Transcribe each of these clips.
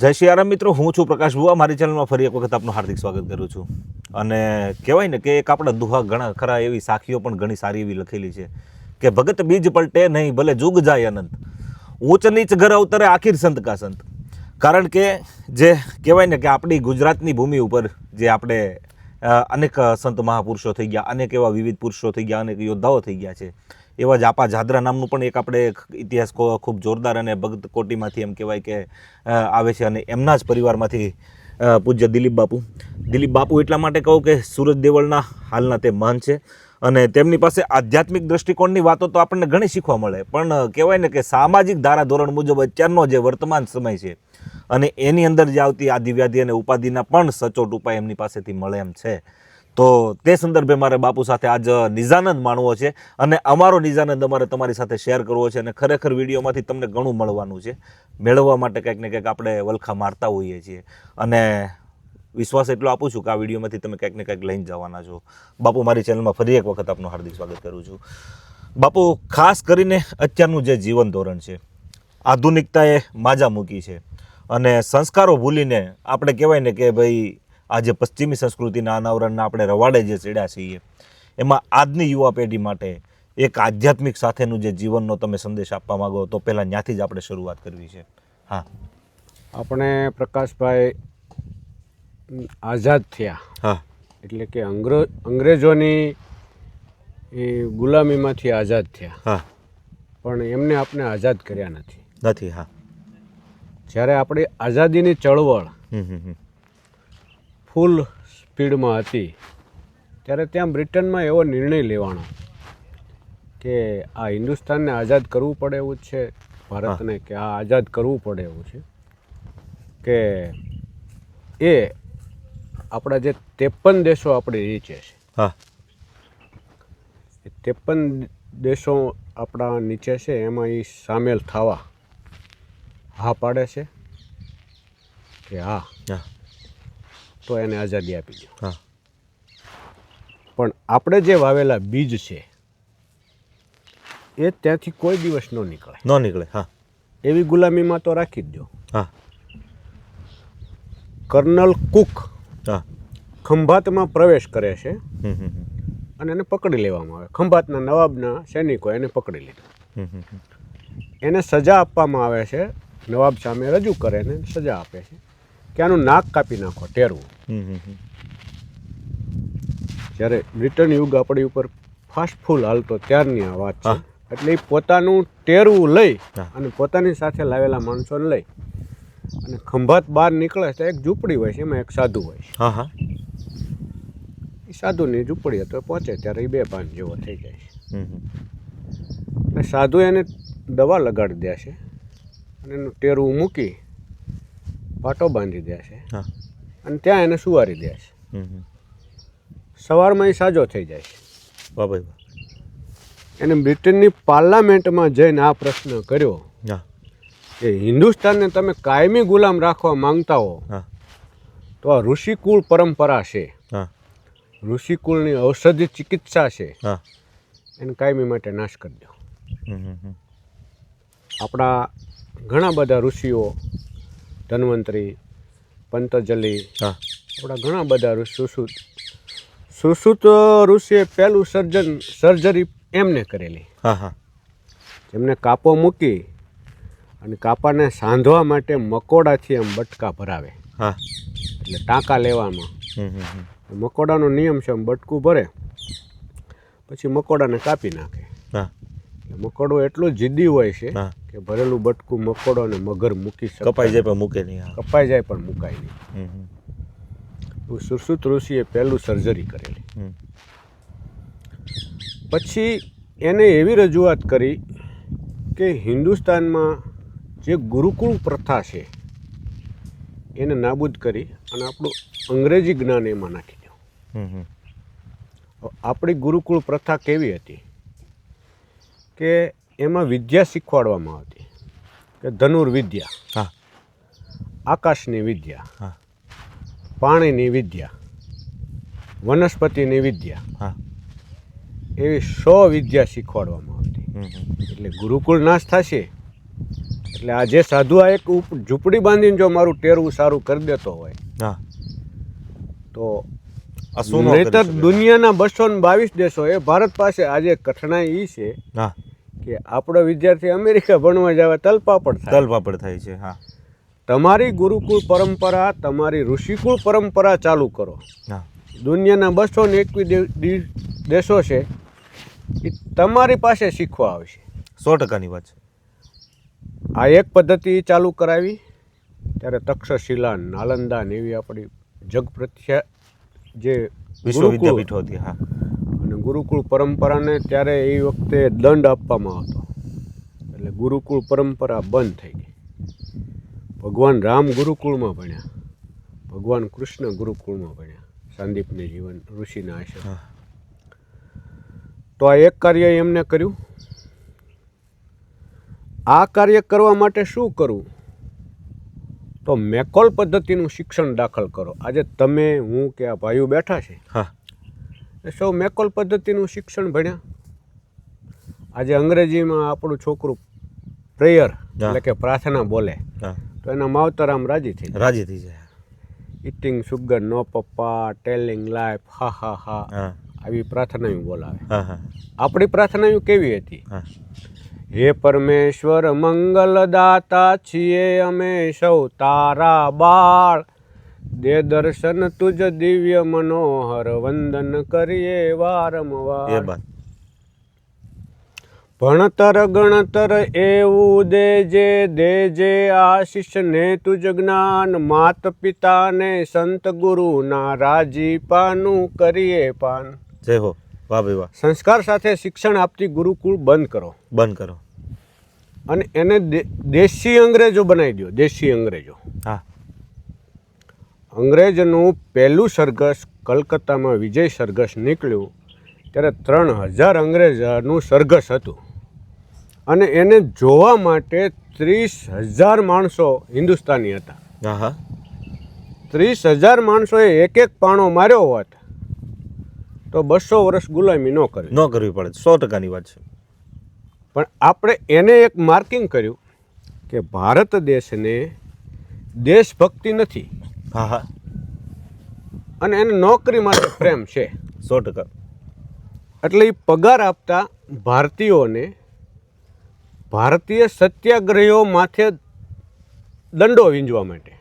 જય શ્રી મિત્રો, હું છું પ્રકાશ બુવા મારી ચેનલમાં ફરી એક વખત આપનું હાર્દિક સ્વાગત કરું છું. અને કહેવાય ને કે એક આપણા દુહા ઘણા ખરા એવી સાખીઓ પણ ઘણી સારી એવી લખેલી છે કે ભગત બીજ પલટે નહીં, ભલે જુગ જાય અનંત. ઊંચ નીચ ઘર અવતરે આખીર સંત કા સંત. કારણ કે જે કહેવાય ને કે આપણી ગુજરાતની ભૂમિ ઉપર જે આપણે અનેક સંત મહાપુરુષો થઈ ગયા, અનેક એવા વિવિધ પુરુષો થઈ ગયા, અનેક યોદ્ધાઓ થઈ ગયા છે. એવા જ આપા જાદરા નામનું પણ એક આપણે ઇતિહાસ ખૂબ જોરદાર અને ભક્ત કોટીમાંથી એમ કહેવાય કે આવે છે અને એમના જ પરિવારમાંથી પૂજ્ય દિલીપ બાપુ. દિલીપ બાપુ એટલા માટે કહું કે સુરજ દેવળના હાલના તે મહાન છે અને તેમની પાસે આધ્યાત્મિક દ્રષ્ટિકોણની વાતો તો આપણને ઘણી શીખવા મળે. પણ કહેવાય ને કે સામાજિક ધારાધોરણ મુજબ અત્યારનો જે વર્તમાન સમય છે અને એની અંદર જે આવતી આદિવ્યાધિ અને ઉપાધિના પણ સચોટ ઉપાય એમની પાસેથી મળે એમ છે. તો તે સંદર્ભે મારે બાપુ સાથે આજ નિજાનંદ માણવો છે અને અમારો નિજાનંદ અમારે તમારી સાથે શેર કરવો છે અને ખરેખર વિડીયોમાંથી તમને ઘણું મળવાનું છે. મેળવવા માટે કંઈક ને કંઈક આપણે વલખા મારતા હોઈએ છીએ. અને વિશ્વાસ એટલો આપું છું કે આ વિડીયોમાંથી તમે કંઈક ને કંઈક લઈને જવાના છો. બાપુ, મારી ચેનલમાં ફરી એક વખત આપનું હાર્દિક સ્વાગત કરું છું. બાપુ, ખાસ કરીને અત્યારનું જે જીવન ધોરણ છે, આધુનિકતાએ માજા મૂકી છે. અને સંસ્કારો ભૂલીને આપણે કહેવાય ને કે ભાઈ આ જે પશ્ચિમી સંસ્કૃતિના અનાવરણના આપણે રવાડે જે ચડ્યા છીએ એમાં આજની યુવા પેઢી માટે એક આધ્યાત્મિક સાથેનું જે જીવનનો તમે સંદેશ આપવા માંગો તો પહેલાં ત્યાંથી જ આપણે શરૂઆત કરવી છે. હા. આપણે પ્રકાશભાઈ આઝાદ થયા. હા. એટલે કે અંગ્રો અંગ્રેજોની એ ગુલામીમાંથી આઝાદ થયા. હા. પણ એમને આપણે આઝાદ કર્યા નથી. નથી હા. જ્યારે આપણી આઝાદીની ચળવળ. ફૂલ સ્પીડમાં હતી. ત્યારે ત્યાં બ્રિટનમાં એવો નિર્ણય લેવાનો કે આ હિન્દુસ્તાનને આઝાદ કરવું પડે એવું છે ભારતને કે આ આઝાદ કરવું પડે એવું છે કે એ આપણા જે ત્રેપન દેશો આપણી નીચે છે. હા. એ ત્રેપન દેશો આપણા નીચે છે એમાં એ સામેલ થવા હા પાડે છે કે હા. તો એને આઝાદી આપી દો હા. પણ આપણે જે વાવેલા બીજ છે એ ત્યાંથી કોઈ દિવસ ન નીકળે. ન નીકળે હા. એવી ગુલામીમાં તો રાખી જ દો. હા. કર્નલ કુક હા. ખંભાતમાં પ્રવેશ કરે છે. અને એને પકડી લેવામાં આવે. ખંભાતના નવાબના સૈનિકો એને પકડી લીધો. એને સજા આપવામાં આવે છે. નવાબ સામે રજૂ કરે ને સજા આપે છે. કે આનું નાક કાપી નાખો ટેરવું. જ્યારે બ્રિટન યુગ આપણી ઉપર ફાસ્ટફુલ હાલતો ત્યારની આ વાત છે. એટલે એ પોતાનું ટેરવું લઈ અને પોતાની સાથે લાવેલા માણસોને લઈ. અને ખંભાત બહાર નીકળે તો એક ઝૂંપડી હોય છે એમાં એક સાધુ હોય છે. હા હા. એ સાધુની ઝૂંપડી તો પહોંચે ત્યારે એ બે પાન જેવો થઈ જાય છે. સાધુ એને દવા લગાડી દે છે. અને એનું ટેરવું મૂકી પાટો બાંધી દે છે. હા. અને ત્યાં એને સુવારી દે છે. સવારમાં એ સાજો થઈ જાય છે. ભાઈ એને બ્રિટનની પાર્લામેન્ટમાં જઈને આ પ્રશ્ન કર્યો. કે હિન્દુસ્તાનને તમે કાયમી ગુલામ રાખવા માંગતા હો તો આ ઋષિકુળ પરંપરા છે. ઋષિકુળની ઔષધિ ચિકિત્સા છે. હા. એને કાયમી માટે નાશ કરી દો. આપણા ઘણા બધા ઋષિઓ ધન્વંતરી પંતજલિ હા. આપણા ઘણા બધા સુશ્રુત સુશ્રુત ઋષિએ પહેલું સર્જન સર્જરી એમને કરેલી. હા હા. જેમને કાપો મૂકી અને કાપાને સાંધવા માટે મકોડાથી એમ બટકા ભરાવે. હા. એટલે ટાંકા લેવામાં. મકોડાનો નિયમ છે એમ બટકું ભરે પછી મકોડાને કાપી નાખે. હા. મકોડો એટલો જિદ્દી હોય છે કે ભરેલું બટકું મકોડો અને મગર મૂકી શકે કપાઈ જાય પણ મૂકે નહીં કપાઈ જાય પણ મુકાય નહીં. એવું સુશ્રુત ઋષિએ પહેલું સર્જરી કરેલી. પછી એને એવી રજૂઆત કરી કે હિન્દુસ્તાનમાં જે ગુરુકુળ પ્રથા છે એને નાબૂદ કરી અને આપણું અંગ્રેજી જ્ઞાન એમાં નાખી દો. આપણી ગુરુકુળ પ્રથા કેવી હતી? કે એમાં વિદ્યા શીખવાડવામાં આવતી. કે ધનુર્વિદ્યા હા. આકાશની વિદ્યા હા. પાણીની વિદ્યા વનસ્પતિની વિદ્યા હા. એવી સો વિદ્યા શીખવાડવામાં આવતી. એટલે ગુરુકુળ નાશ થશે. એટલે આ જે સાધુ આ એક ઝૂંપડી બાંધીને જો મારું ટેરવું સારું કરી દેતો હોય હા. તો નહીતર? દુનિયાના બસો ને બાવીસ દેશો એ ભારત પાસે આજે કઠણાઈ એ છે કે આપણો વિદ્યાર્થી અમેરિકા ભણવા જવા તલપાપડ થાય. તલપાપડ થાય છે હા. તમારી ગુરુકુળ પરંપરા તમારી ઋષિકુળ પરંપરા ચાલુ કરો. દુનિયાના બસો ને એકવીસ દેશો છે એ તમારી પાસે શીખવા આવશે. સો ટકાની વાત છે. આ એક પદ્ધતિ ચાલુ કરાવી ત્યારે તક્ષશિલા નાલંદા ને એવી આપણી જગ પ્રખ્યાત જે વિશ્વ ગુરુકુળ વિદ્યાપીઠો હતી હા. અને ગુરુકુળ પરંપરાને ત્યારે એ વખતે દંડ આપવામાં આવતો. એટલે ગુરુકુળ પરંપરા બંધ થઈ ગઈ. ભગવાન રામ ગુરુકુળમાં ભણ્યા. ભગવાન કૃષ્ણ ગુરુકુળમાં ભણ્યા. સંદીપને જીવન ઋષિના આશ્રમ. તો આ એક કાર્ય એમને કર્યું? આ કાર્ય કરવા માટે શું કરવું? તો મેકોલ પદ્ધતિનું શિક્ષણ દાખલ કરો. આજે તમે હું કે આ ભાઈઓ બેઠા છે હા. એ સૌ મેકોલ પદ્ધતિનું શિક્ષણ ભણ્યા. આજે અંગ્રેજીમાં આપણું છોકરું પ્રેયર એટલે કે પ્રાર્થના બોલે. તો એના માવતર આમ રાજી થઈ રાજી થઈ જાય ઇટિંગ સુગર નો પપ્પા ટેલિંગ લાઈફ હા હા હા. આવી પ્રાર્થનાઓ બોલાવે. હા હા. આપણી પ્રાર્થનાઓ કેવી હતી? હા પરમેશ્વર મંગલદાતા છીએ અમે સૌ તારા બાળ. દે દર્શન તુજ દિવ્ય મનોહર વંદન કરીએ વારંવાર. ભણતર ગણતર એવું દેજે દેજે આશીષ ને તુજ જ્ઞાન. માત પિતાને સંત ગુરુના રાજીપાનું કરીએ પાન. જય હો. વાહ ભાઈ વાહ. સંસ્કાર સાથે શિક્ષણ આપતી ગુરુકુળ બંધ કરો. બંધ કરો. અને એને દેશી અંગ્રેજો બનાવી દો દેશી અંગ્રેજો. હા. અંગ્રેજનું પહેલું સરઘસ કલકત્તામાં વિજય સરઘસ નીકળ્યું ત્યારે ત્રણ હજાર અંગ્રેજનું સરઘસ હતું. અને એને જોવા માટે ત્રીસ હજાર માણસો હિન્દુસ્તાની હતા. હા હા ત્રીસ હજાર માણસોએ એક એક પાણો માર્યો હોત તો બસો વર્ષ ગુલામી ન કરવી. ન કરવી પડે સો ટકાની વાત છે. પણ આપણે એને એક માર્કિંગ કર્યું કે ભારત દેશને દેશભક્તિ નથી. હા હા. અને એને નોકરી માટે પ્રેમ છે. સો ટકા. એટલે એ પગાર આપતા ભારતીયોને ભારતીય સત્યાગ્રહીઓ માથે દંડો વીંજવા માટે.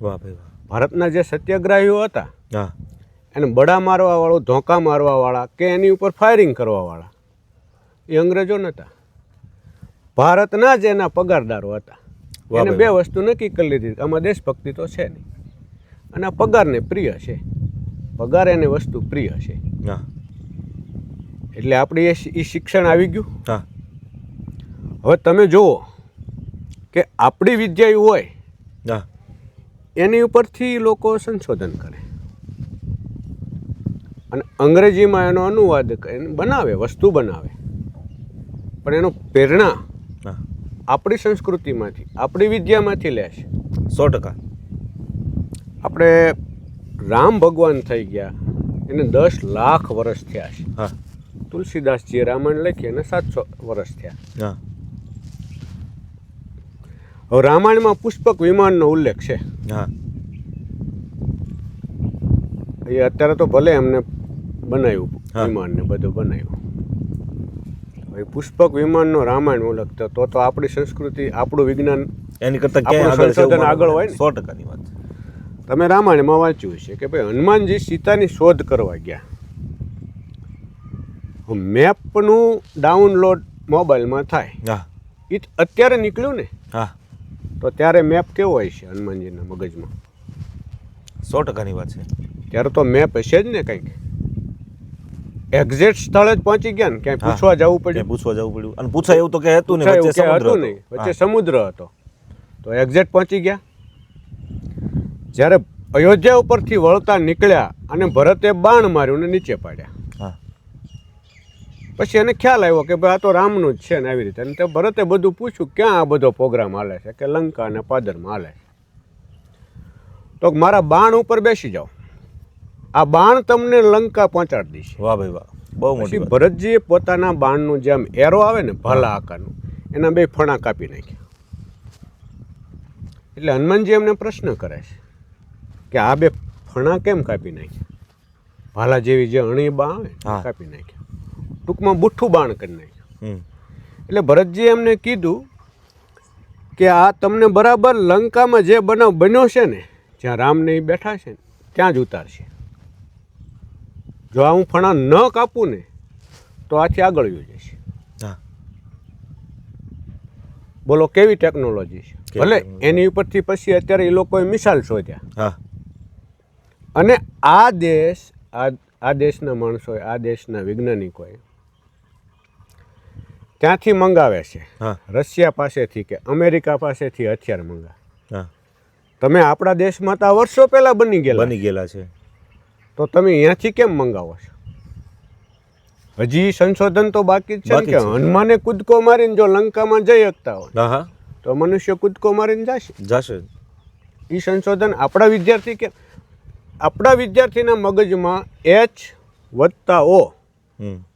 વાહ ભાઈ વાહ. ભારતના જે સત્યાગ્રહીઓ હતા હા. એને બડા મારવાવાળો ધોકા મારવાવાળા કે એની ઉપર ફાયરિંગ કરવાવાળા એ અંગ્રેજો નહોતા ભારતના જ એના પગારદારો હતા. એને બે વસ્તુ નક્કી કરી લીધી. આમાં દેશભક્તિ તો છે નહીં. અને આ પગારને પ્રિય છે. પગાર એને વસ્તુ પ્રિય છે. હા. એટલે આપણે એ શિક્ષણ આવી ગયું. હા. હવે તમે જુઓ કે આપણી વિદ્યા હોય હા. એની ઉપરથી લોકો સંશોધન કરે. અને અંગ્રેજીમાં એનો અનુવાદ કરીને બનાવે વસ્તુ બનાવે. પણ એનો પ્રેરણા આપણી સંસ્કૃતિમાંથી આપણી વિદ્યામાંથી લે છે. સો ટકા. આપણે રામ ભગવાન થઈ ગયા એને દસ લાખ વર્ષ થયા છે. હા. તુલસીદાસજીએ રામાયણ લખી એને સાતસો વર્ષ થયા. હા. હવે રામાયણમાં પુષ્પક વિમાનનો ઉલ્લેખ છે. હા. એ અત્યારે તો ભલે એમને બનાવ્યું વિમાનને બધું બનાવ્યું. હવે પુષ્પક વિમાનનો રામાયણ ઉલ્લેખ તો તો આપણી સંસ્કૃતિ આપણું વિજ્ઞાન એની કરતા ક્યાંય આગળ સંશોધન આગળ હોય ને. સો ટકાની વાત તમે રામાયણમાં વાંચ્યું છે કે ભાઈ હનુમાનજી સીતાની શોધ કરવા ગયા. મેપનું ડાઉનલોડ મોબાઈલમાં થાય. હા. એ અત્યારે નીકળ્યું ને? હા. તો ત્યારે મેપ કેવો હોય છે હનુમાનજીના મગજમાં? સો ટકાની વાત છે. ત્યારે તો મેપ હશે જ ને કંઈક. એક્ઝેક્ટ સ્થળે જ પહોંચી ગયા ને ક્યાંય પૂછવા જવું પડ્યું? પૂછવા જવું પડ્યું. અને પૂછાય એવું તો કે હતું ને વચ્ચે સમુદ્ર હતું. નહીં વચ્ચે સમુદ્ર હતો. તો એક્ઝેક્ટ પહોંચી ગયા. જ્યારે અયોધ્યા ઉપરથી વળતા નીકળ્યા અને ભરતે બાણ માર્યું ને નીચે પાડ્યા. પછી એને ખ્યાલ આવ્યો કે ભાઈ આ તો રામનું જ છે ને આવી રીતે. અને તે ભરતે બધું પૂછ્યું ક્યાં આ બધો પ્રોગ્રામ હાલે છે? કે લંકા અને પાદરમાં હાલે તો મારા બાણ ઉપર બેસી જાઓ. આ બાણ તમને લંકા પહોંચાડી દેશે. વાહ ભાઈ વાહ. બહુ મોટી ભરતજીએ પોતાના બાણનું જેમ એરો આવે ને ભાલા આકારનું એના બે ફણા કાપી નાખ્યા. એટલે હનુમાનજી એમને પ્રશ્ન કરે છે કે આ બે ફણા કેમ કાપી નાખ્યા? ભાલા જેવી જે અણી બા આવે કાપી નાખ્યા. ટૂંકમાં બુઠ્ઠું બાણ કરી નાખ્યું. એટલે ભરતજી એમને કીધું કે આ તમને બરાબર લંકામાં જે બનાવ બન્યો છે ને જ્યાં રામને એ બેઠા છે ને ત્યાં જ ઉતારશે. જો આ હું ફણા ન કાપું ને તો આથી આગળ યોજાય જશે હા. બોલો કેવી ટેકનોલોજી છે? ભલે એની ઉપરથી પછી અત્યારે એ લોકોએ મિસાલ શોધ્યા. હા. અને આ દેશ આ આ દેશના માણસોએ આ દેશના વૈજ્ઞાનિકોએ ત્યાંથી મંગાવે છે. હા. રશિયા પાસેથી કે અમેરિકા પાસેથી હથિયાર મંગાવે. હા. તમે આપણા દેશમાં તો આ વર્ષો પહેલાં બની ગયેલા. બની ગયેલા છે. તો તમે અહીંયાથી કેમ મંગાવો છો? હજી સંશોધન તો બાકી છે કે. હનુમાને કૂદકો મારીને જો લંકામાં જઈ શકતા હોય તો મનુષ્ય કૂદકો મારીને જશે? જશે. એ સંશોધન આપણા વિદ્યાર્થી કે આપણા વિદ્યાર્થીના મગજમાં એચ વત્તા ઓ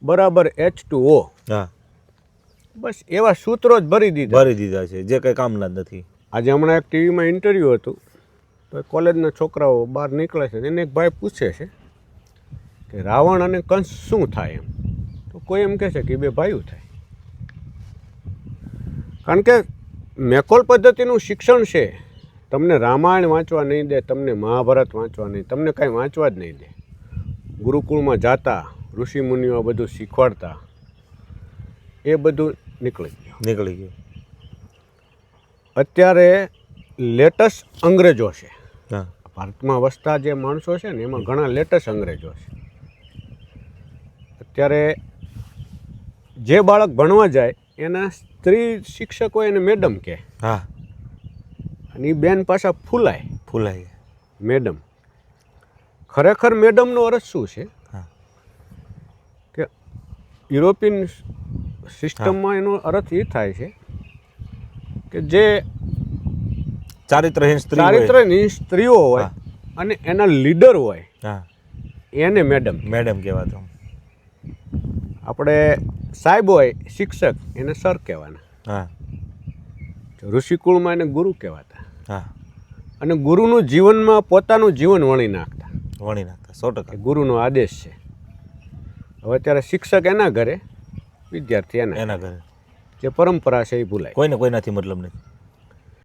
બરાબર એચ ટુ ઓ બસ એવા સૂત્રો જ ભરી દીધા. ભરી દીધા છે જે કંઈ કામના નથી. આજે હમણાં એક ટીવીમાં ઇન્ટરવ્યૂ હતું. તો કોલેજના છોકરાઓ બહાર નીકળે છે એને એક ભાઈ પૂછે છે કે રાવણ અને કંસ શું થાય એમ? તો કોઈ એમ કહે છે કે બે ભાઈઓ થાય. કારણ કે મેકોલ પદ્ધતિનું શિક્ષણ છે તમને રામાયણ વાંચવા નહીં દે તમને મહાભારત વાંચવા નહીં તમને કાંઈ વાંચવા જ નહીં દે. ગુરુકુળમાં જાતા ઋષિમુનિઓ બધું શીખવાડતા એ બધું નીકળી ગયું. નીકળી ગયું. અત્યારે લેટેસ્ટ અંગ્રેજો છે. ભારતમાં વસતા જે માણસો છે ને એમાં ઘણા લેટેસ્ટ અંગ્રેજો છે. અત્યારે જે બાળક ભણવા જાય એના સ્ત્રી શિક્ષકો એને મેડમ કહે. હા. અને એ બેન પાછા ફૂલાય. ફૂલાય. મેડમ. ખરેખર મેડમનો અર્થ શું છે? કે યુરોપિયન સિસ્ટમમાં એનો અર્થ એ થાય છે કે જે ચારિત્રહીન સ્ત્રી ચારિત્રહીન સ્ત્રીઓ હોય અને એના લીડર હોય. હા. એને મેડમ મેડમ કહેવાતો આપણે સાહેબ હોય શિક્ષક એને સર કહેવાના. હા. ઋષિકુળમાં એને ગુરુ કહેવાતા. હા. અને ગુરુનું જીવનમાં પોતાનું જીવન વણી નાખતા. વણી નાખતા સો ટકા. ગુરુનો આદેશ છે. હવે અત્યારે શિક્ષક એના ઘરે વિદ્યાર્થી એના એના ઘરે. જે પરંપરા છે એ ભૂલાય. કોઈને કોઈનાથી મતલબ નથી.